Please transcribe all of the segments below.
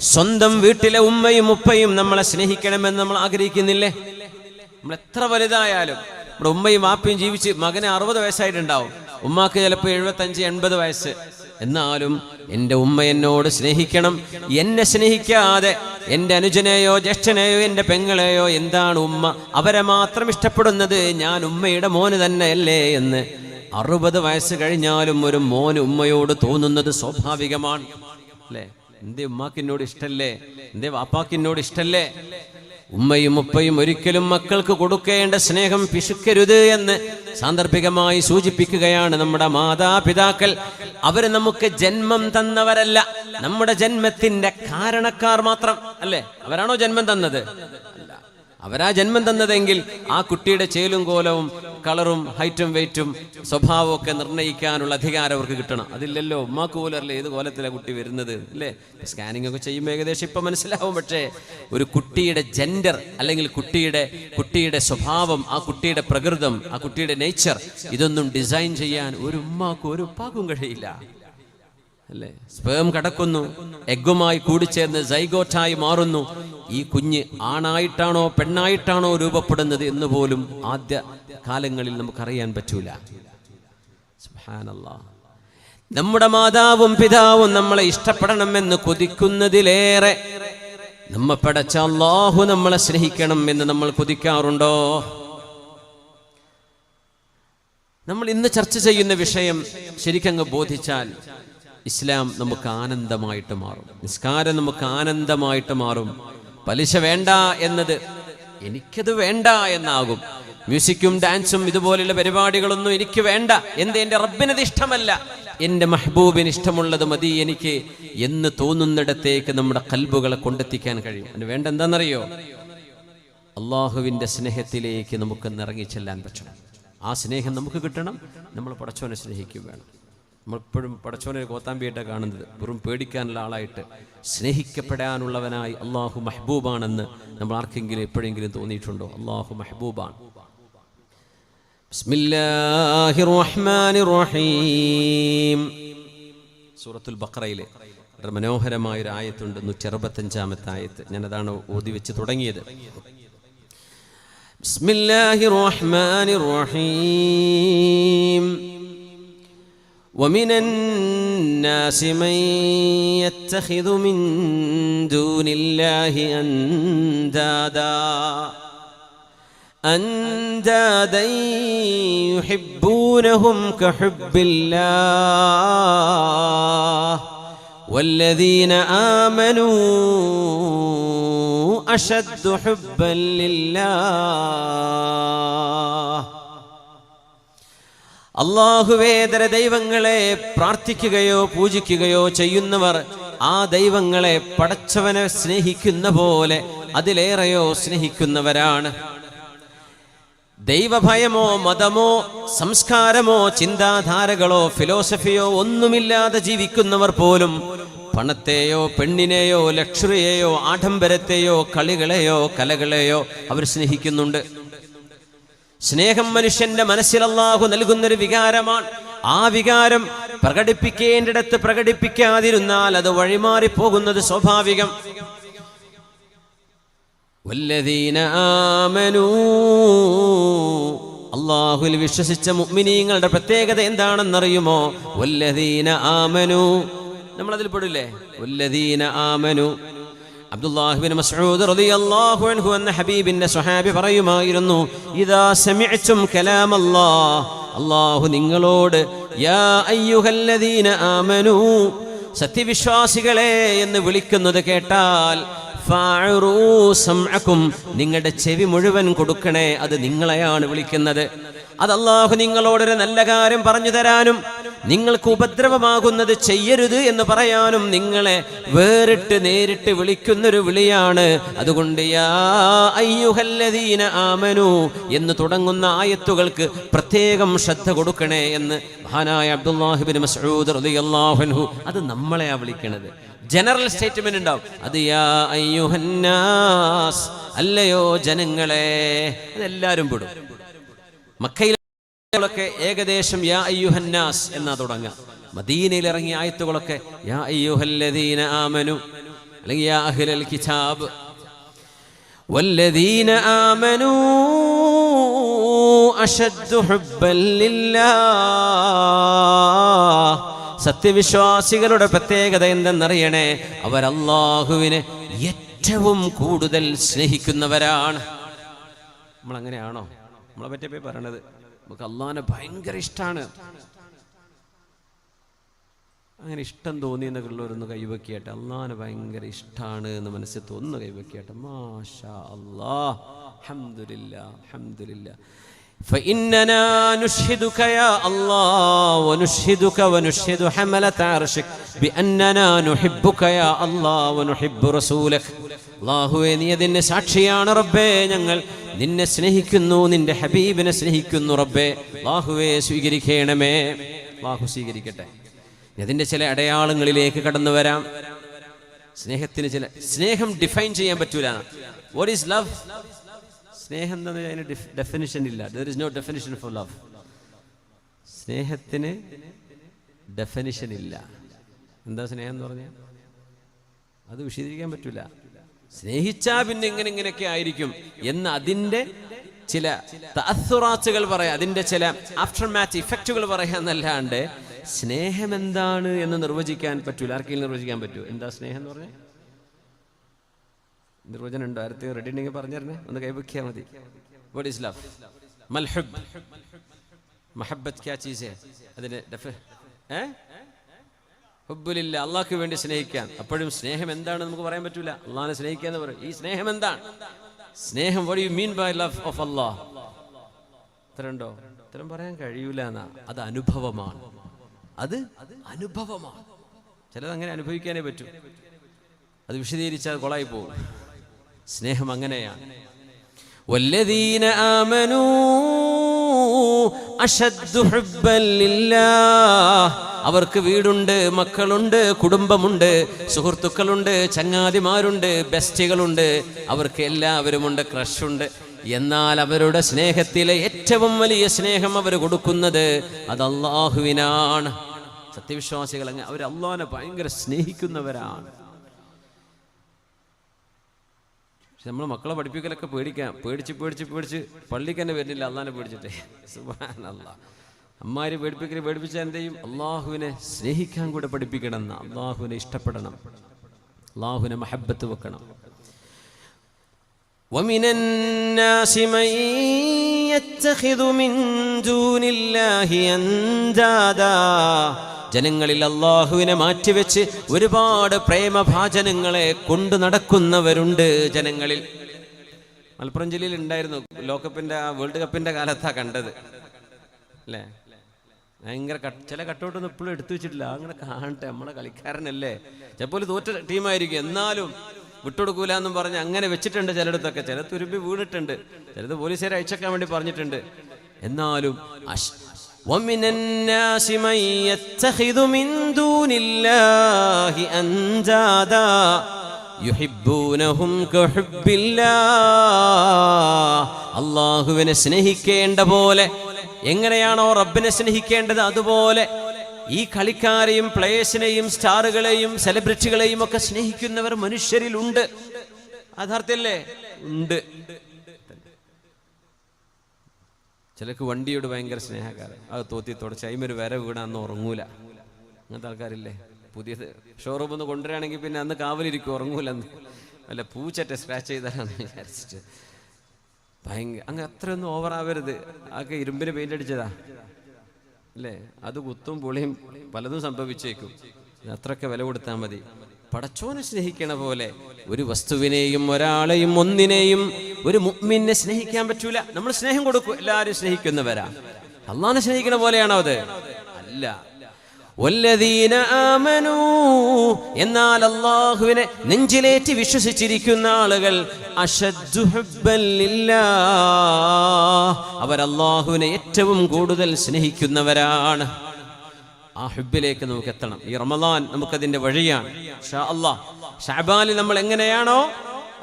സ്വന്തം വീട്ടിലെ ഉമ്മയും ഉപ്പയും നമ്മളെ സ്നേഹിക്കണമെന്ന് നമ്മൾ ആഗ്രഹിക്കുന്നില്ലേ? നമ്മൾ എത്ര വലുതായാലും നമ്മുടെ ഉമ്മയും ആപ്പയും ജീവിച്ച് മകനെ അറുപത് വയസ്സായിട്ടുണ്ടാവും. ഉമ്മാക്ക് ചിലപ്പോൾ എഴുപത്തഞ്ച് എൺപത് വയസ്സ്. എന്നാലും എന്റെ ഉമ്മ എന്നോട് സ്നേഹിക്കണം. എന്നെ സ്നേഹിക്കാതെ എന്റെ അനുജനെയോ ജ്യേഷ്ഠനെയോ എന്റെ പെങ്ങളെയോ എന്താണ് ഉമ്മ? അവരെ മാത്രം ഇഷ്ടപ്പെടുന്നത് ഞാൻ ഉമ്മയുടെ മോന് തന്നെയല്ലേ എന്ന്. അറുപത് വയസ്സ് കഴിഞ്ഞാലും ഒരു മോന് ഉമ്മയോട് തോന്നുന്നത് സ്വാഭാവികമാണ്. അല്ലേ? എന്തേ ഉമ്മാക്കിന്നോട് ഇഷ്ടല്ലേ? എന്റെ വാപ്പാക്കിന്നോട് ഇഷ്ടല്ലേ? ഉമ്മയും ഉപ്പയും ഒരിക്കലും മക്കൾക്ക് കൊടുക്കേണ്ട സ്നേഹം പിശുക്കരുത് എന്ന് സാന്ദർഭികമായി സൂചിപ്പിക്കുകയാണ് നമ്മുടെ മാതാപിതാക്കൾ. അവർ നമുക്ക് ജന്മം തന്നവരല്ല നമ്മുടെ ജന്മത്തിന്റെ കാരണക്കാർ മാത്രം അല്ലേ? അവരാണോ ജന്മം തന്നത്? അവരാ ജന്മം തന്നതെങ്കിൽ ആ കുട്ടിയുടെ ചേലും കോലവും കളറും ഹൈറ്റും വെയിറ്റും സ്വഭാവവും ഒക്കെ നിർണയിക്കാനുള്ള അധികാരം അവർക്ക് കിട്ടണം. അതില്ലല്ലോ ഉമ്മാക്ക് പോലും അല്ലേ ഏത് കോലത്തിലാണ് കുട്ടി വരുന്നത് അല്ലേ? സ്കാനിംഗ് ഒക്കെ ചെയ്യുമ്പോൾ ഏകദേശം ഇപ്പം മനസ്സിലാവും. പക്ഷേ ഒരു കുട്ടിയുടെ ജെൻഡർ അല്ലെങ്കിൽ കുട്ടിയുടെ കുട്ടിയുടെ സ്വഭാവം ആ കുട്ടിയുടെ പ്രകൃതം ആ കുട്ടിയുടെ നേച്ചർ ഇതൊന്നും ഡിസൈൻ ചെയ്യാൻ ഒരു ഉമ്മാക്കും ഒരു ഉപ്പാക്കും കഴിയില്ല. അല്ലേ? സ്പേം കടക്കുന്നു എഗ്ഗുമായി കൂടിച്ചേർന്ന് സൈഗോറ്റായി മാറുന്നു. ഈ കുഞ്ഞ് ആണായിട്ടാണോ പെണ്ണായിട്ടാണോ രൂപപ്പെടുന്നത് എന്ന് പോലും ആദ്യ കാലങ്ങളിൽ നമുക്കറിയാൻ പറ്റൂല. നമ്മുടെ മാതാവും പിതാവും നമ്മളെ ഇഷ്ടപ്പെടണമെന്ന് കൊതിക്കുന്നതിലേറെ നമ്മ പടച്ച അള്ളാഹു നമ്മളെ സ്നേഹിക്കണം എന്ന് നമ്മൾ കൊതിക്കാറുണ്ടോ? നമ്മൾ ഇന്ന് ചർച്ച ചെയ്യുന്ന വിഷയം ശരിക്കങ്ങ് ബോധിച്ചാൽ ഇസ്ലാം നമുക്ക് ആനന്ദമായിട്ട് മാറും. നിസ്കാരം നമുക്ക് ആനന്ദമായിട്ട് മാറും. പലിശ വേണ്ട എന്നത് എനിക്കത് വേണ്ട എന്നാകും. മ്യൂസിക്കും ഡാൻസും ഇതുപോലുള്ള പരിപാടികളൊന്നും എനിക്ക് വേണ്ട. എന്ത് എന്റെ റബ്ബിനത് ഇഷ്ടമല്ല. എന്റെ മെഹബൂബിന് ഇഷ്ടമുള്ളത് മതി എനിക്ക് എന്ന് തോന്നുന്നിടത്തേക്ക് നമ്മുടെ കൽബുകളെ കൊണ്ടെത്തിക്കാൻ കഴിയും. അതിന് വേണ്ട എന്താണെന്നറിയോ? അള്ളാഹുവിന്റെ സ്നേഹത്തിലേക്ക് നമുക്ക് ഇറങ്ങിച്ചെല്ലാൻ പറ്റണം. ആ സ്നേഹം നമുക്ക് കിട്ടണം. നമ്മൾ പടച്ചോനെ സ്നേഹിക്കുകയും വേണം. നമ്മളിപ്പോഴും പടച്ചോനെ കോത്താമ്പിയായിട്ട് കാണുന്നത്. വെറും പേടിക്കാനുള്ള ആളായിട്ട് സ്നേഹിക്കപ്പെടാനുള്ളവനായി അള്ളാഹു മെഹബൂബാണെന്ന് നമ്മൾ ആർക്കെങ്കിലും എപ്പോഴെങ്കിലും തോന്നിയിട്ടുണ്ടോ? അള്ളാഹു മെഹബൂബാണ്. സൂറത്തുൽ ബക്രയിലെ വളരെ മനോഹരമായ ഒരു ആയത്തുണ്ട് നൂറ്റി അറുപത്തഞ്ചാമത്തെ ആയത്ത്. ഞാനതാണ് ഓതി വെച്ച് തുടങ്ങിയത്. ബിസ്മില്ലാഹി റഹ്മാനി റഹീം ومن الناس من يتخذ من دون الله أندادا. أندادا يحبونهم كحب الله. والذين آمنوا أشد حبا لله. അള്ളാഹുവേതര ദൈവങ്ങളെ പ്രാർത്ഥിക്കുകയോ പൂജിക്കുകയോ ചെയ്യുന്നവർ ആ ദൈവങ്ങളെ പടച്ചവനെ സ്നേഹിക്കുന്ന പോലെ അതിലേറെയോ സ്നേഹിക്കുന്നവരാണ്. ദൈവഭയമോ മതമോ സംസ്കാരമോ ചിന്താധാരകളോ ഫിലോസഫിയോ ഒന്നുമില്ലാതെ ജീവിക്കുന്നവർ പോലും പണത്തെയോ പെണ്ണിനെയോ ലക്ഷറിയെയോ ആഡംബരത്തെയോ കളികളെയോ കലകളെയോ അവർ സ്നേഹിക്കുന്നുണ്ട്. സ്നേഹം മനുഷ്യന്റെ മനസ്സിൽ അള്ളാഹു നൽകുന്നൊരു വികാരമാണ്. ആ വികാരം പ്രകടിപ്പിക്കേണ്ടിടത്ത് പ്രകടിപ്പിക്കാതിരുന്നാൽ അത് വഴിമാറിപ്പോകുന്നത് സ്വാഭാവികം. അള്ളാഹുൽ വിശ്വസിച്ച മുഗ്മിനീങ്ങളുടെ പ്രത്യേകത എന്താണെന്നറിയുമോ? വല്ലദീന ആമനു. നമ്മളതിൽ പെടില്ലേ? വല്ലദീന ആമനു. മസ്ഊദ് റളിയല്ലാഹു അൻഹു എന്ന ഹബീബിന്റെ സ്വഹാബി പറയുമായിരുന്നു ഇദാ സമിഅ്തും കലാമല്ലാഹ്. അല്ലാഹു നിങ്ങളോട് യാ അയ്യുഹല്ലദീന ആമനു. സത്യവിശ്വാസികളെ എന്ന് വിളിക്കുന്നത് കേട്ടാൽ സംഅക്കും നിങ്ങളുടെ ചെവി മുഴുവൻ കൊടുക്കണേ അത് നിങ്ങളെയാണ് വിളിക്കുന്നത്. അത് നിങ്ങളോടൊരു നല്ല കാര്യം പറഞ്ഞു തരാനും നിങ്ങൾക്ക് ഉപദ്രവമാകുന്നത് ചെയ്യരുത് എന്ന് പറയാനും നിങ്ങളെ വേറിട്ട് നേരിട്ട് വിളിക്കുന്നൊരു വിളിയാണ്. അതുകൊണ്ട് യാ അയ്യുഹല്ലദീന ആമനു എന്ന് തുടങ്ങുന്ന ആയത്തുകൾക്ക് പ്രത്യേകം ശ്രദ്ധ കൊടുക്കണേ എന്ന് മഹാനായ അബ്ദുല്ലാഹിബിൻ മസ്ഊദ് റളിയല്ലാഹു അത് നമ്മളെയാ വിളിക്കണത്. ജനറൽ സ്റ്റേറ്റ്മെന്റ് ഉണ്ടാവും. അത് യാ അയ്യുഹന്നാസ് അല്ലയോ ജനങ്ങളെ? അതെല്ലാവരും പെടും. ആയത്തുകളൊക്കെ ഏകദേശം യാ അയ്യുഹന്നാസ് എന്നാ തുടങ്ങുക മദീനയിൽ ഇറങ്ങിയ ആയത്തുകളൊക്കെ യാ അയ്യുഹല്ലദീന ആമനു അല്ലെങ്കിൽ യാ അഹ്ലൽ കിതാബ്. വല്ലദീന ആമനു അഷദ്ദു ഹുബ്ബൻ ലില്ലാ സത്യവിശ്വാസികളുടെ പ്രത്യേകത എന്തെന്നറിയണേ? അവർ അള്ളാഹുവിനെ ഏറ്റവും കൂടുതൽ സ്നേഹിക്കുന്നവരാണ്. നമ്മളങ്ങനെയാണോ? നമ്മളെ പറ്റിയപ്പോ പറയണത്. നമുക്ക് അള്ളാഹിനെ ഭയങ്കര ഇഷ്ടമാണ് അങ്ങനെ ഇഷ്ടം തോന്നി എന്നൊക്കെയുള്ളവരൊന്ന് കൈവക്കിയാട്ടെ. അള്ളാഹാനെ ഭയങ്കര ഇഷ്ടമാണ് എന്ന് മനസ്സിൽ തോന്നുന്നു കൈവക്കിയാട്ടെ. മാഷാ അള്ളാഹ് അഹമ്മദില്ല അൽഹംദുലില്ലാ. فإننا نشهدك يا الله ونشهدك ونشهد حملة عرشك بأننا نحبك يا الله ونحب رسولك അള്ളാഹുവെ നീ അതിന് സാക്ഷിയാണ് റബ്ബേ ഞങ്ങൾ നിന്നെ സ്നേഹിക്കുന്നു നിന്റെ ഹബീബിനെ സ്നേഹിക്കുന്നു റബ്ബേ അള്ളാഹുവെ സ്വീകരിക്കണമേ അള്ളാഹു സ്വീകരിക്കട്ടെ അതിൻ്റെ ചില അടയാളങ്ങളിലേക്ക് കടന്നു വരാം സ്നേഹത്തിന് ചില സ്നേഹം ഡിഫൈൻ ചെയ്യാൻ പറ്റൂല വാട്ട് ഈസ് ലവ് സ്നേഹം എന്ന് അതിന് ഡെഫിനിഷൻ ഇല്ല. There is no definition for love സ്നേഹത്തിന് ഡെഫിനിഷൻ ഇല്ല. എന്താ സ്നേഹം എന്ന് പറഞ്ഞാൽ അത് വിശദീകരിക്കാൻ പറ്റൂല. സ്നേഹിച്ചാ പിന്നെ ഇങ്ങനെ ഇങ്ങനെയൊക്കെ ആയിരിക്കും എന്ന് അതിന്റെ ചില തസുറാച്ചുകൾ പറയാം. അതിന്റെ ചില ആഫ്റ്റർ മാച്ച് ഇഫക്റ്റുകൾ പറയാന്നല്ലാണ്ട് സ്നേഹം എന്താണ് എന്ന് നിർവചിക്കാൻ പറ്റൂല. ആർക്കെങ്കിലും നിർവചിക്കാൻ പറ്റൂ എന്താ സ്നേഹം എന്ന് പറഞ്ഞാൽ നിർവചനം ഉണ്ടോ ആരത്തി റെഡി ഉണ്ടെങ്കിൽ പറഞ്ഞിരുന്നേ ഒന്ന് കൈവക്കിയാൽ മതി. വാട്ട് ഇസ് ലവ് മൽഹബ്. മഹബത്ത് ക്യാ ചീസ്? അതിന് ഏ? ഹുബുലില്ല അള്ളാഹ്ക്ക് വേണ്ടി സ്നേഹിക്കാൻ. അപ്പോഴും സ്നേഹം എന്താണ് നമുക്ക് പറയാൻ പറ്റൂല. അള്ളാഹിനെ സ്നേഹിക്കുക എന്ന് പറയും. ഈ സ്നേഹം എന്താണ്? സ്നേഹം what do you mean by love of Allah ഇത്രണ്ടോ ഇത്തരം പറയാൻ കഴിയൂല എന്നാ. അത് അനുഭവമാണ്. അത് അനുഭവമാണ്. ചിലത് അങ്ങനെ അനുഭവിക്കാനേ പറ്റൂ. അത് വിശദീകരിച്ചാൽ കൊളായി പോകും. സ്നേഹം അങ്ങനെയാണ് والذين آمنوا أشد حبا لله അവർക്ക് വീടുണ്ട് മക്കളുണ്ട് കുടുംബമുണ്ട് സുഹൃത്തുക്കളുണ്ട് ചങ്ങാതിമാരുണ്ട് ബെസ്റ്റുകളുണ്ട് അവർക്ക് എല്ലാവരുമുണ്ട് ക്രഷുണ്ട് എന്നാൽ അവരുടെ സ്നേഹത്തിലെ ഏറ്റവും വലിയ സ്നേഹം അവർ കൊടുക്കുന്നത് അത് അള്ളാഹുവിനാണ് സത്യവിശ്വാസികൾ അങ്ങ് അവർ അള്ളാഹിനെ ഭയങ്കര സ്നേഹിക്കുന്നവരാണ് പക്ഷെ നമ്മൾ മക്കളെ പഠിപ്പിക്കലൊക്കെ പേടിക്കാം പേടിച്ച് പേടിച്ച് പേടിച്ച് പള്ളിക്ക് തന്നെ വരുന്നില്ല അള്ളാഹിനെ പേടിച്ചിട്ടേ സുബാൻ അള്ളാഹ് അമ്മാര് പേടിപ്പിക്കൽ പേടിപ്പിച്ചാൽ എന്ത് ചെയ്യും അള്ളാഹുവിനെ സ്നേഹിക്കാൻ കൂടെ പഠിപ്പിക്കണം എന്ന് അള്ളാഹുവിനെ ഇഷ്ടപ്പെടണം അള്ളാഹുവിനെ മഹബത്ത് വെക്കണം ومن الناس من يتخذ من دون الله أندادا ജനങ്ങളിൽ അള്ളാഹുവിനെ മാറ്റിവെച്ച് ഒരുപാട് പ്രേമഭാചനങ്ങളെ കൊണ്ടു നടക്കുന്നവരുണ്ട് ജനങ്ങളിൽ. മലപ്പുറം ജില്ലയിൽ ഉണ്ടായിരുന്നു ലോകകപ്പിന്റെ ആ വേൾഡ് കപ്പിന്റെ കാലത്താ കണ്ടത്. അല്ലേ? ഭയങ്കര ചില കട്ടൗട്ടൊന്നും ഇപ്പോഴും എടുത്തു വെച്ചിട്ടില്ല. അങ്ങനെ കാണട്ടെ നമ്മളെ കളിക്കാരനല്ലേ. ചിലപ്പോൾ തോറ്റ ടീമായിരിക്കും. എന്നാലും വിട്ടുകൊടുക്കൂല എന്നും പറഞ്ഞ് അങ്ങനെ വെച്ചിട്ടുണ്ട് ചിലയിടത്തൊക്കെ. ചില തുരുമ്പി വീണിട്ടുണ്ട്. ചിലത് പോലീസുകാരെ അയച്ചേക്കാൻ വേണ്ടി പറഞ്ഞിട്ടുണ്ട്. എന്നാലും ومن الناس من يتخذ من دون الله أندادا യുഹിബ്ബൂനഹും കഹുബ്ബില്ലാ. അള്ളാഹുവിനെ സ്നേഹിക്കേണ്ട പോലെ എങ്ങനെയാണോ റബ്ബിനെ സ്നേഹിക്കേണ്ടത് അതുപോലെ ഈ കളിക്കാരെയും പ്ലേയേഴ്സിനെയും സ്റ്റാറുകളെയും സെലിബ്രിറ്റികളെയും ഒക്കെ സ്നേഹിക്കുന്നവർ മനുഷ്യരിലുണ്ട് യഥാർത്ഥല്ലേ ഉണ്ട് ചിലക്ക് വണ്ടിയോട് ഭയങ്കര സ്നേഹക്കാരൻ അത് തോത്തി തുടച്ച് ഒരു വര വീടാന്ന് ഉറങ്ങൂല. അങ്ങനത്തെ ആൾക്കാരില്ലേ? പുതിയ ഷോറൂം ഒന്ന് കൊണ്ടുവരികയാണെങ്കിൽ പിന്നെ അന്ന് കാവലിരിക്കും ഉറങ്ങൂലെന്ന്. അല്ല പൂച്ചറ്റ സ്ക്രാച്ച് ചെയ്താലാന്ന് വിചാരിച്ചിട്ട്. ഭയങ്കര അങ്ങ് അത്രയൊന്നും ഓവർ ആവരുത്. ആകെ ഇരുമ്പിന് പെയിന്റ് അടിച്ചതാ. അല്ലേ? അത് കുത്തും പൊളിയും പലതും സംഭവിച്ചേക്കും. അത്രയൊക്കെ വില കൊടുത്താൽ മതി. പടച്ചോനെ സ്നേഹിക്കണ പോലെ ഒരു വസ്തുവിനെയും ഒരാളെയും ഒന്നിനെയും ഒരു മുഅ്മിനെ സ്നേഹിക്കാൻ പറ്റൂല. നമ്മൾ സ്നേഹം കൊടുക്കും. എല്ലാവരും സ്നേഹിക്കുന്നവരാ. അള്ളാഹിനെ സ്നേഹിക്കുന്ന പോലെയാണോ അത്? അല്ല. വല്ലദീന ആമനൂ. എന്നാൽ അള്ളാഹുവിനെ നെഞ്ചിലേറ്റി വിശ്വസിച്ചിരിക്കുന്ന ആളുകൾ. അവർ അള്ളാഹുവിനെ ഏറ്റവും കൂടുതൽ സ്നേഹിക്കുന്നവരാണ്. ആ ഹുബിലേക്ക് നമുക്ക് എത്തണം. ഈ റമദാൻ നമുക്കതിന്റെ വഴിയാണ്. ഷാ അല്ലാ ഷാബാലിൽ നമ്മൾ എങ്ങനെയാണോ?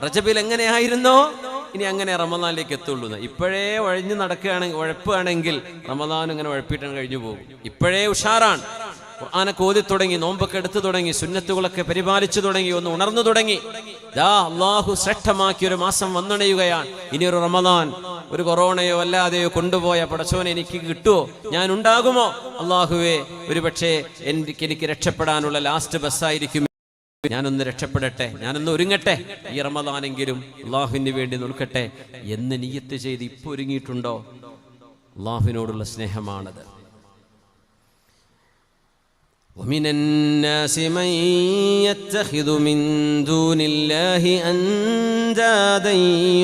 റജബിൽ എങ്ങനെയായിരുന്നോ? ഇനി അങ്ങനെ റമദാനിലേക്ക് എത്തുള്ളൂ. ഇപ്പോഴേ വഴിഞ്ഞു നടക്കുകയാണെങ്കിൽ ഉഴപ്പുകയാണെങ്കിൽ റമദാൻ ഇങ്ങനെ ഉഴപ്പിട്ടാണ് കഴിഞ്ഞു പോകും. ഇപ്പോഴേ ഉഷാറാണ്. ഖുർആനൊക്കെ കോതി തുടങ്ങി നോമ്പൊക്കെ എടുത്തു തുടങ്ങി സുന്നത്തുകളൊക്കെ പരിപാലിച്ചു തുടങ്ങി ഒന്ന് ഉണർന്നു തുടങ്ങി. ദാ അള്ളാഹു ശ്രേഷ്ഠമാക്കിയ ഒരു മാസം വന്നണയുകയാണ്. ഇനി ഒരു റമദാൻ ഒരു കൊറോണയോ അല്ലാതെയോ കൊണ്ടുപോയ പടച്ചോനെ എനിക്ക് കിട്ടുമോ ഞാൻ ഉണ്ടാകുമോ അള്ളാഹുവേ ഒരു പക്ഷേ എനിക്ക് എനിക്ക് രക്ഷപ്പെടാനുള്ള ലാസ്റ്റ് ബസ്സായിരിക്കും ഞാനൊന്ന് രക്ഷപ്പെടട്ടെ ഞാനൊന്ന് ഒരുങ്ങട്ടെ ഈ റമദാനെങ്കിലും അള്ളാഹുവിന് വേണ്ടി നിൽക്കട്ടെ എന്ന് നീയത്ത് ചെയ്ത് ഇപ്പൊ ഒരുങ്ങിയിട്ടുണ്ടോ അള്ളാഹുവിനോടുള്ള സ്നേഹമാണത് ومن الناس من يتخذ من دون الله أندادا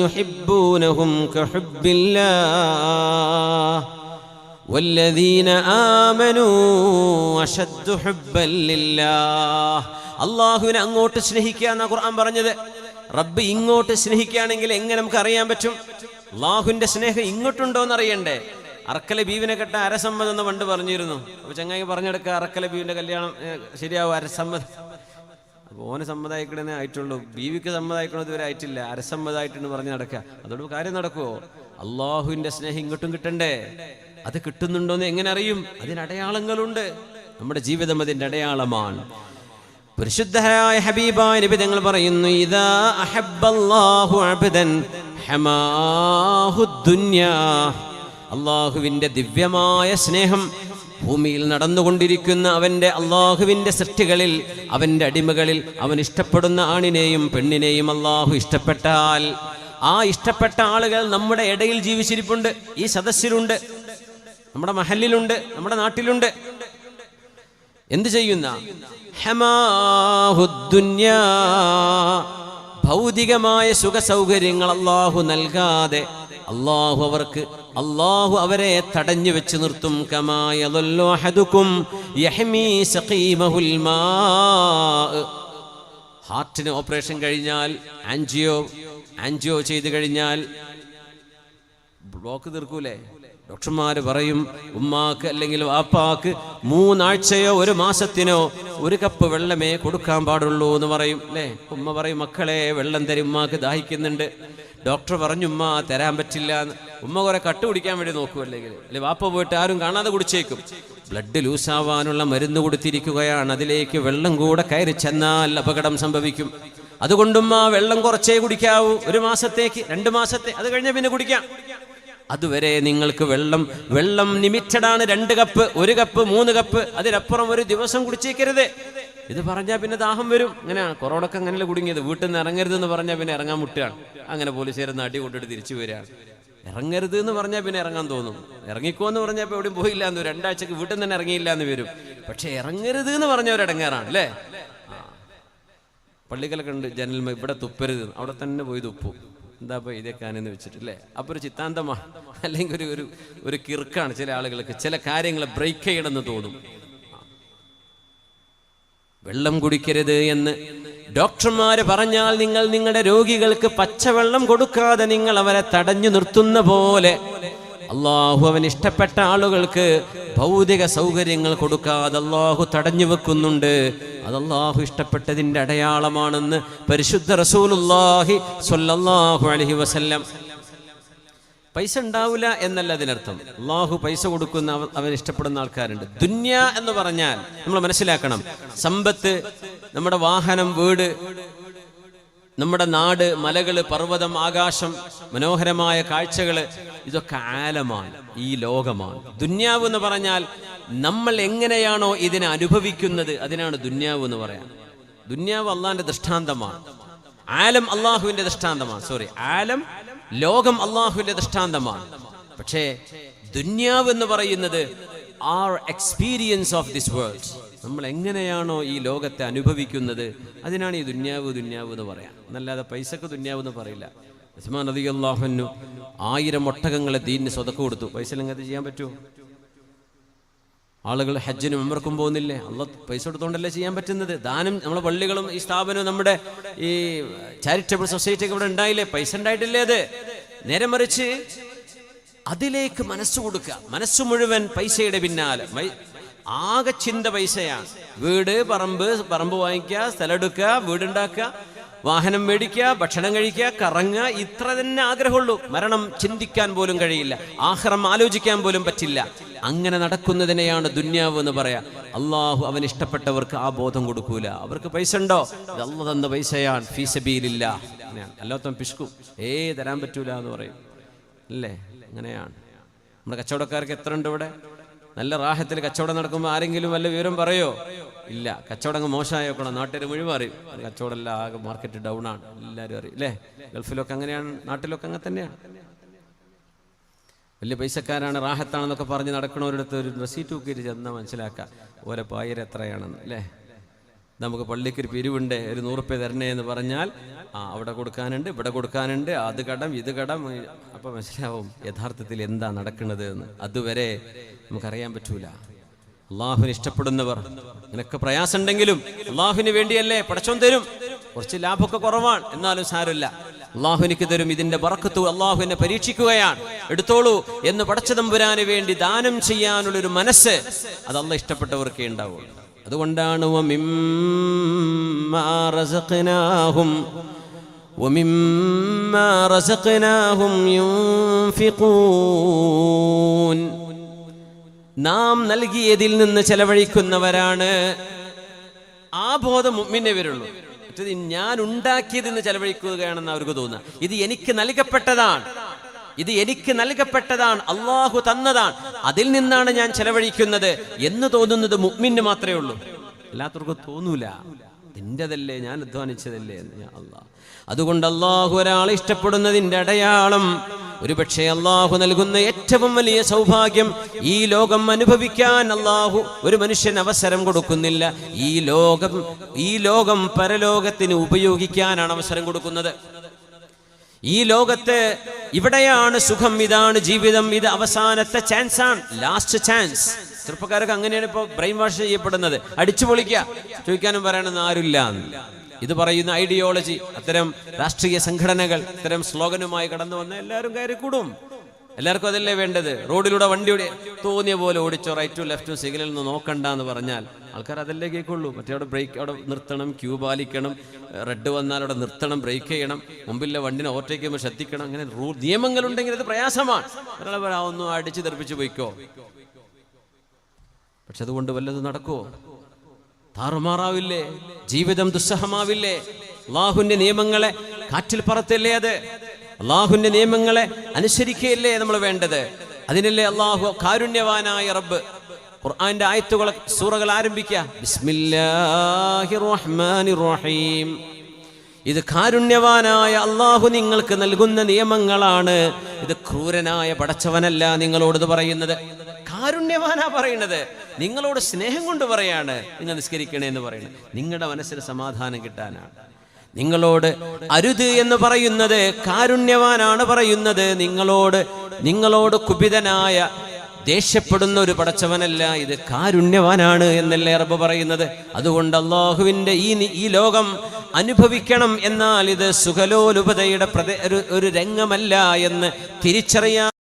يحبونهم كحب الله والذين آمنوا أشد حبا لله അള്ളാഹുവിനെ അങ്ങോട്ട് സ്നേഹിക്കുക എന്നാ ഖുർആൻ പറഞ്ഞത്. റബ്ബ് ഇങ്ങോട്ട് സ്നേഹിക്കുകയാണെങ്കിൽ എങ്ങനെ നമുക്ക് അറിയാൻ പറ്റും? അള്ളാഹുവിന്റെ സ്നേഹം ഇങ്ങോട്ടുണ്ടോ എന്ന് അറിയണ്ടേ. അറക്കല ബീവിനെ കെട്ട അരസമ്മതം എന്ന് പണ്ട് പറഞ്ഞിരുന്നു. അപ്പൊ ചങ്ങായി പറഞ്ഞെടുക്കുക അറക്കല ബീവിന്റെ കല്യാണം ശരിയാവും? അരസമ്മതം. അപ്പൊ ഓന് സമ്മതമായിക്കണേ ആയിട്ടുള്ളൂ. ബീവിക്ക് സമ്മതമായിക്കണത് ഇതുവരെ ആയിട്ടില്ല. അരസമ്മതമായിട്ടെന്ന് പറഞ്ഞ് നടക്കുക അതോട് കാര്യം നടക്കുമോ അള്ളാഹുവിന്റെ സ്നേഹം ഇങ്ങോട്ടും കിട്ടണ്ടേ? അത് കിട്ടുന്നുണ്ടോന്ന് എങ്ങനെ അറിയും? അതിന് അടയാളങ്ങളുണ്ട്. നമ്മുടെ ജീവിതം അതിന്റെ അടയാളമാണ്. പരിശുദ്ധരായ ഹബീബായ നബി തങ്ങൾ പറയുന്നു ഇതാ അഹബ്ബല്ലാഹു അബ്ദൻ ഹമാഹു ദുന്യാ. അള്ളാഹുവിന്റെ ദിവ്യമായ സ്നേഹം ഭൂമിയിൽ നടന്നുകൊണ്ടിരിക്കുന്ന അവന്റെ അള്ളാഹുവിന്റെ സൃഷ്ടികളിൽ അവന്റെ അടിമകളിൽ അവൻ ഇഷ്ടപ്പെടുന്ന ആണിനെയും പെണ്ണിനെയും അള്ളാഹു ഇഷ്ടപ്പെട്ടാൽ ആ ഇഷ്ടപ്പെട്ട ആളുകൾ നമ്മുടെ ഇടയിൽ ജീവിച്ചിരിപ്പുണ്ട് ഈ സദസ്സിലുണ്ട് നമ്മുടെ മഹലിലുണ്ട് നമ്മുടെ നാട്ടിലുണ്ട് എന്ത് ചെയ്യുന്ന? ഹമാഹുദ്ദുന്യാ. ഭൗതികമായ സുഖ സൗകര്യങ്ങൾ അള്ളാഹു നൽകാതെ അള്ളാഹു അവർക്ക് അള്ളാഹു അവരെ തടഞ്ഞു വെച്ച് നിർത്തും. ഹാർട്ടിന് ഓപ്പറേഷൻ കഴിഞ്ഞാൽ ആൻജിയോ ആൻജിയോ ചെയ്ത് കഴിഞ്ഞാൽ ബ്ലോക്ക് തീർക്കൂലേ? ഡോക്ടർമാർ പറയും ഉമ്മാക്ക് അല്ലെങ്കിൽ വാപ്പാക്ക് മൂന്നാഴ്ചയോ ഒരു മാസത്തിനോ ഒരു കപ്പ് വെള്ളമേ കൊടുക്കാൻ പാടുള്ളൂ എന്ന് പറയും അല്ലേ? ഉമ്മ പറയും മക്കളെ വെള്ളം തരും ഉമ്മാക്ക് ദാഹിക്കുന്നുണ്ട്. ഡോക്ടർ പറഞ്ഞു ഉമ്മ തരാൻ പറ്റില്ല ഉമ്മ കുറെ കട്ട് കുടിക്കാൻ വേണ്ടി നോക്കും അല്ലെങ്കിൽ. അല്ലെ വാപ്പ പോയിട്ട് ആരും കാണാതെ കുടിച്ചേക്കും. ബ്ലഡ് ലൂസാവാനുള്ള മരുന്ന് കൊടുത്തിരിക്കുകയാണ്. അതിലേക്ക് വെള്ളം കൂടെ കയറി ചെന്നാൽ അപകടം സംഭവിക്കും. അതുകൊണ്ടും ആ വെള്ളം കുറച്ചേ കുടിക്കാവൂ. ഒരു മാസത്തേക്ക് രണ്ട് മാസത്തെ അത് കഴിഞ്ഞ പിന്നെ കുടിക്കാം. അതുവരെ നിങ്ങൾക്ക് വെള്ളം വെള്ളം നിമിറ്റഡാണ് രണ്ട് കപ്പ് ഒരു കപ്പ് മൂന്ന് കപ്പ് അതിനപ്പുറം ഒരു ദിവസം കുടിച്ചേക്കരുത്. ഇത് പറഞ്ഞാൽ പിന്നെ ദാഹം വരും. അങ്ങനെയാണ് കൊറോണക്ക് അങ്ങനെയല്ല കുടുങ്ങിയത്. വീട്ടിൽ നിന്ന് ഇറങ്ങരുത് എന്ന് പറഞ്ഞാൽ പിന്നെ ഇറങ്ങാൻ മുട്ടുകയാണ്. അങ്ങനെ പോലീസുകാരെ അടി കൊണ്ടിട്ട് തിരിച്ചു വരികയാണ്. ഇറങ്ങരുത് എന്ന് പറഞ്ഞാൽ പിന്നെ ഇറങ്ങാൻ തോന്നും. ഇറങ്ങിക്കോ എന്ന് പറഞ്ഞാൽ ഇപ്പോൾ എവിടെയും പോയില്ല എന്ന് രണ്ടാഴ്ചക്ക് വീട്ടിൽ തന്നെ ഇറങ്ങിയില്ല എന്ന് വരും. പക്ഷെ ഇറങ്ങരുത് എന്ന് പറഞ്ഞവരടങ്ങാറാണ് അല്ലേ? ആ. പള്ളികളൊക്കെ ഉണ്ട് ജനൽമ ഇവിടെ തുപ്പരുത്. അവിടെ തന്നെ പോയി തുപ്പും. എന്താ ഇപ്പൊ ഇതേക്കാനെന്ന് വെച്ചിട്ടില്ലേ? അപ്പൊ ഒരു ചിത്താന്തമാ അല്ലെങ്കിൽ ഒരു ഒരു ഒരു കിറുക്കാണ് ചില ആളുകൾക്ക്. ചില കാര്യങ്ങളെ ബ്രേക്ക് ചെയ്യണമെന്ന് തോന്നും. വെള്ളം കുടിക്കരുത് എന്ന് ഡോക്ടർമാര് പറഞ്ഞാൽ നിങ്ങൾ നിങ്ങളുടെ രോഗികൾക്ക് പച്ചവെള്ളം കൊടുക്കാതെ നിങ്ങൾ അവരെ തടഞ്ഞു നിർത്തുന്ന പോലെ അള്ളാഹു അവൻ ഇഷ്ടപ്പെട്ട ആളുകൾക്ക് ഭൗതിക സൗകര്യങ്ങൾ കൊടുക്കാതെ അള്ളാഹു തടഞ്ഞു വെക്കുന്നുണ്ട്. അത് അള്ളാഹു ഇഷ്ടപ്പെട്ടതിന്റെ അടയാളമാണെന്ന് പരിശുദ്ധ റസൂലുല്ലാഹി സ്വല്ലല്ലാഹു അലൈഹി വസല്ലം. പൈസ ഉണ്ടാവില്ല എന്നല്ല അതിനർത്ഥം. അള്ളാഹു പൈസ കൊടുക്കുന്ന അവൻ ഇഷ്ടപ്പെടുന്ന ആൾക്കാരുണ്ട്. ദുന്യ എന്ന് പറഞ്ഞാൽ നമ്മൾ മനസ്സിലാക്കണം. സമ്പത്ത് നമ്മുടെ വാഹനം വീട് നമ്മുടെ നാട് മലകൾ പർവതം ആകാശം മനോഹരമായ കാഴ്ചകൾ ഇതൊക്കെ ആലമാണ് ഈ ലോകമാണ്. ദുന്യാവ് എന്ന് പറഞ്ഞാൽ നമ്മൾ എങ്ങനെയാണോ ഇതിനെ അനുഭവിക്കുന്നത് അതിനാണ് ദുന്യാവ് എന്ന് പറയാം. ദുന്യാവ് അള്ളാന്റെ ദൃഷ്ടാന്തമാണ്. ആലം അള്ളാഹുവിന്റെ ദൃഷ്ടാന്തമാണ്. സോറി ആലം ലോകം അള്ളാഹുവിന്റെ ദൃഷ്ടാന്തമാണ്. പക്ഷേ ദുന്യാവ് എന്ന് പറയുന്നത് our experience of this world നമ്മൾ എങ്ങനെയാണോ ഈ ലോകത്തെ അനുഭവിക്കുന്നത്? അതിനാണ് ഈ ദുന്യാവ് ദുന്യാവ് എന്ന് പറയാം. എന്നല്ലാതെ പൈസക്ക് ദുന്യാവ് എന്ന് പറയില്ല. ഉസ്മാൻ നദി അള്ളാഹുനു ആയിരം ഒട്ടകങ്ങളെ ദീനിന് സ്വതക്ക് കൊടുത്തു. പൈസ ഇല്ലെങ്കിൽ അത് ചെയ്യാൻ പറ്റുമോ? ആളുകൾ ഹജ്ജിനും ഉമ്മർക്കും പോകുന്നില്ലേ? അല്ല പൈസ കൊടുത്തോണ്ടല്ലേ ചെയ്യാൻ പറ്റുന്നത്? ദാനം നമ്മളെ പള്ളികളും ഈ സ്ഥാപനവും നമ്മുടെ ഈ ചാരിറ്റബിൾ സൊസൈറ്റി ഒക്കെ ഇവിടെ ഉണ്ടായില്ലേ? പൈസ ഉണ്ടായിട്ടില്ലേ അത്? നേരെ മറിച്ച് അതിലേക്ക് മനസ്സ് കൊടുക്കുക. മനസ്സ് മുഴുവൻ പൈസയുടെ പിന്നാലെ. ആകെ ചിന്ത പൈസയാണ് വീട് പറമ്പ് പറമ്പ് വാങ്ങിക്കുക സ്ഥലം എടുക്കുക വീടുണ്ടാക്കുക വാഹനം മേടിക്കുക ഭക്ഷണം കഴിക്കുക കറങ്ങുക ഇത്ര തന്നെ ആഗ്രഹമുള്ളൂ. മരണം ചിന്തിക്കാൻ പോലും കഴിയില്ല. ആഹ്റം ആലോചിക്കാൻ പോലും പറ്റില്ല. അങ്ങനെ നടക്കുന്നതിനെയാണ് ദുന്യാവ് എന്ന് പറയാ. അള്ളാഹു അവൻ ഇഷ്ടപ്പെട്ടവർക്ക് ആ ബോധം കൊടുക്കൂല. അവർക്ക് പൈസ ഉണ്ടോ? അല്ല തന്ന പൈസയാണ്. അങ്ങനെയാണ്. അല്ലാത്തവൻ പിശുക്കും. ഏ തരാൻ പറ്റൂല എന്ന് പറയും. അല്ലേ? അങ്ങനെയാണ്. നമ്മുടെ കച്ചവടക്കാർക്ക് എത്ര ഉണ്ട് ഇവിടെ? നല്ല റാഹത്തിൽ കച്ചവടം നടക്കുമ്പോൾ ആരെങ്കിലും വല്ല വിവരം പറയോ? ഇല്ല. കച്ചവടം അങ്ങ് മോശമായേക്കണം? നാട്ടുകാർ മുഴുവൻ അറിയും കച്ചവടം എല്ലാം ആകെ മാർക്കറ്റ് ഡൗൺ ആണ്. എല്ലാവരും അറിയും. അല്ലേ ഗൾഫിലൊക്കെ അങ്ങനെയാണ്. നാട്ടിലൊക്കെ അങ്ങനെ തന്നെയാണ്. വലിയ പൈസക്കാരാണ്. റാഹത്താണെന്നൊക്കെ പറഞ്ഞ് നടക്കണവരടുത്ത് ഒരു റെസീറ്റ് ഒക്കെ ചെന്നാൽ മനസ്സിലാക്കാം. ഓരോ പായർ എത്രയാണെന്ന്. അല്ലേ നമുക്ക് പള്ളിക്ക് ഒരു പിരിവുണ്ട് ഒരു നൂറുപ്യ തരണേ എന്ന് പറഞ്ഞാൽ ആ അവിടെ കൊടുക്കാനുണ്ട് ഇവിടെ കൊടുക്കാനുണ്ട് അത് കടം ഇത് കടം. അപ്പം മനസ്സിലാവും യഥാർത്ഥത്തിൽ എന്താ നടക്കുന്നത് എന്ന്. അതുവരെ നമുക്കറിയാൻ പറ്റൂല. അള്ളാഹുവിന് ഇഷ്ടപ്പെടുന്നവർ. നിനക്ക് പ്രയാസമുണ്ടെങ്കിലും അള്ളാഹുവിന് വേണ്ടിയല്ലേ പടച്ചോൻ തരും. കുറച്ച് ലാഭമൊക്കെ കുറവാണ് എന്നാലും സാരമില്ല. അള്ളാഹുനിക്ക് തരും ഇതിന്റെ വറക്കത്തു അള്ളാഹു എന്നെ പരീക്ഷിക്കുകയാണ്. എടുത്തോളൂ എന്ന് പടച്ചതമ്പുരാന് വേണ്ടി ദാനം ചെയ്യാനുള്ളൊരു മനസ്സ് അത് ഇഷ്ടപ്പെട്ടവർക്കേ ഉണ്ടാവുള്ളൂ. അതുകൊണ്ടാണ് നാം നൽകിയതിൽ നിന്ന് ചെലവഴിക്കുന്നവരാണ് ആ ബോധം മുമ്മിനെ വരുള്ളൂ. ഞാൻ ഉണ്ടാക്കിയതിൽ നിന്ന് ചെലവഴിക്കുകയാണെന്ന് അവർക്ക് തോന്നുക. ഇത് എനിക്ക് നൽകപ്പെട്ടതാണ്. ഇത് എനിക്ക് നൽകപ്പെട്ടതാണ് അള്ളാഹു തന്നതാണ്. അതിൽ നിന്നാണ് ഞാൻ ചെലവഴിക്കുന്നത് എന്ന് തോന്നുന്നത് മുഗ്മിന് മാത്രമേ ഉള്ളൂ. എല്ലാത്തവർക്കും തോന്നൂല. നിന്റെതല്ലേ ഞാൻ അധ്വാനിച്ചതല്ലേ എന്ന് അള്ളാഹ് അതുകൊണ്ട് അള്ളാഹു ഒരാളെ ഇഷ്ടപ്പെടുന്നതിന്റെ അടയാളം ഒരുപക്ഷെ അള്ളാഹു നൽകുന്ന ഏറ്റവും വലിയ സൗഭാഗ്യം ഈ ലോകം അനുഭവിക്കാൻ അള്ളാഹു ഒരു മനുഷ്യൻ അവസരം കൊടുക്കുന്നില്ല. ഈ ലോകം ഈ ലോകം പരലോകത്തിന് ഉപയോഗിക്കാനാണ് അവസരം കൊടുക്കുന്നത്. ഈ ലോകത്ത് ഇവിടെയാണ് സുഖം ഇതാണ് ജീവിതം ഇത് അവസാനത്തെ ചാൻസ് ആണ് ലാസ്റ്റ് ചാൻസ് ചെറുപ്പക്കാരൊക്കെ അങ്ങനെയാണ് ഇപ്പോൾ ബ്രെയിൻ വാഷ് ചെയ്യപ്പെടുന്നത്. അടിച്ചു പൊളിക്കുക ചോദിക്കാനും പറയണമെന്ന് ആരുമില്ല. ഇത് പറയുന്ന ഐഡിയോളജി അത്തരം രാഷ്ട്രീയ സംഘടനകൾ ഇത്തരം സ്ലോഗനുമായി കടന്നു വന്ന എല്ലാവരും കയറി കൂടും എല്ലാവർക്കും അതല്ലേ വേണ്ടത്? റോഡിലൂടെ വണ്ടി തോന്നിയ പോലെ ഓടിച്ചോ റൈറ്റ് റൈറ്റും ലെഫ്റ്റും സിഗ്നലിൽ നിന്ന് നോക്കണ്ട എന്ന് പറഞ്ഞാൽ ആൾക്കാർ അതല്ലേ കേൾക്കുള്ളൂ. മറ്റേ അവിടെ ബ്രേക്ക് അവിടെ നിർത്തണം ക്യൂ പാലിക്കണം റെഡ് വന്നാൽ അവിടെ നിർത്തണം ബ്രേക്ക് ചെയ്യണം മുമ്പിലെ വണ്ടിനെ ഓവർടേക്ക് ചെയ്യുമ്പോൾ ശ്രദ്ധിക്കണം അങ്ങനെ നിയമങ്ങൾ ഉണ്ടെങ്കിൽ അത് പ്രയാസമാണ്. ഒന്നും അടിച്ച് തെറിപ്പിച്ച് പോയിക്കോ. പക്ഷെ അതുകൊണ്ട് വല്ലതും നടക്കുമോ താറുമാറാവില്ലേ? ജീവിതം ദുസ്സഹമാവില്ലേ? അള്ളാഹുവിന്റെ നിയമങ്ങളെ കാറ്റിൽ പറത്തല്ലേ അത്? അള്ളാഹുവിന്റെ നിയമങ്ങളെ അനുസരിക്കുകയല്ലേ നമ്മൾ വേണ്ടത്? അതിനല്ലേ അള്ളാഹു കാരുണ്യവാനായ റബ്ബ്. ഖുർആന്റെ ആയത്തുകൾ സൂറകൾ ആരംഭിക്കാം ഇത് കാരുണ്യവാനായ അള്ളാഹു നിങ്ങൾക്ക് നൽകുന്ന നിയമങ്ങളാണ്. ഇത് ക്രൂരനായ പടച്ചവനല്ല നിങ്ങളോട് പറയുന്നത്. കാരുണ്യവാനാ പറയുന്നത്. നിങ്ങളോട് സ്നേഹം കൊണ്ട് പറയാണ്. നിങ്ങൾ നിസ്കരിക്കണേ എന്ന് പറയുന്നത്. നിങ്ങളുടെ മനസ്സിന് സമാധാനം കിട്ടാനാണ്. നിങ്ങളോട് അരുത് എന്ന് പറയുന്നത് കാരുണ്യവാനാണ് പറയുന്നത്. നിങ്ങളോട് നിങ്ങളോട് കുപിതനായ ദേഷ്യപ്പെടുന്ന ഒരു പടച്ചവനല്ല ഇത് കാരുണ്യവാനാണ് എന്നല്ലേ റബ്ബ് പറയുന്നത്. അതുകൊണ്ട് അള്ളാഹുവിന്റെ ഈ ഈ ലോകം അനുഭവിക്കണം എന്നാൽ ഇത് സുഖലോലുപതയുടെ പ്രദേ ഒരു രംഗമല്ല എന്ന് തിരിച്ചറിയാൻ